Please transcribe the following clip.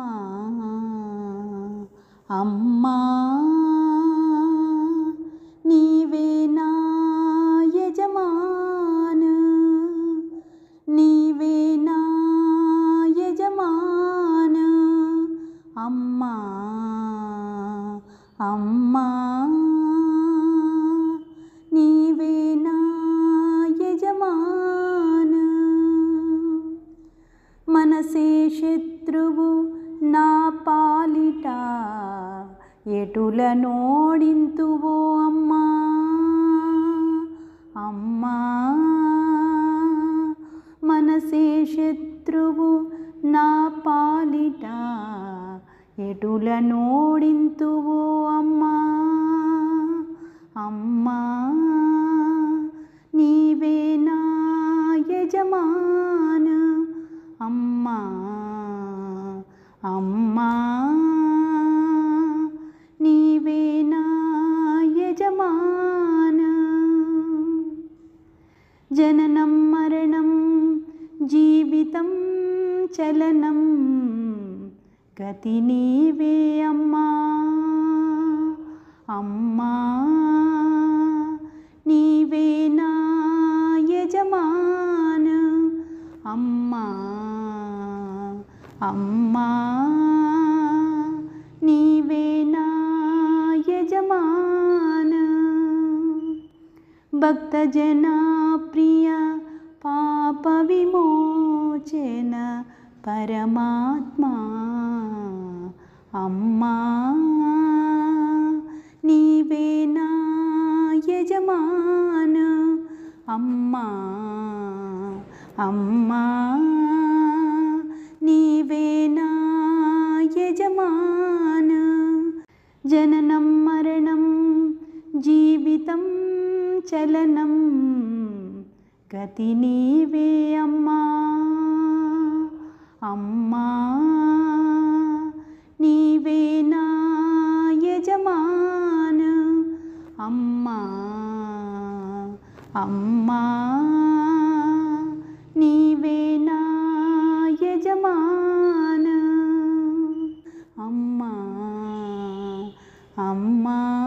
అమ్మా అమ్మా నీవే నా యజమాన్ నీవే నా యజమాన్ అమ్మా అమ్మా నీవే నా యజమాన్. మనసే శత్రువు నా పాలిట ఎటుల నోడింతువో అమ్మా? అమ్మా మనసే శత్రువు నా పాలిట ఎటుల నోడింతువో అమ్మా? అమ్మా అమ్మా నీవే నా యజమాన. జననం మరణం జీవితం చలనం గతి నీవే అమ్మా. అమ్మా నీవే నా యజమాన. భక్తజనా ప్రియ పాప విమోచన పరమాత్మా. అమ్మా నీవే నా యజమాన. అమ్మా అమ్మా. జననం మరణం జీవితం చలనం గతి నీవే అమ్మా. అమ్మా నీవే నా యజమాన. అమ్మా అమ్మా. அம்மா.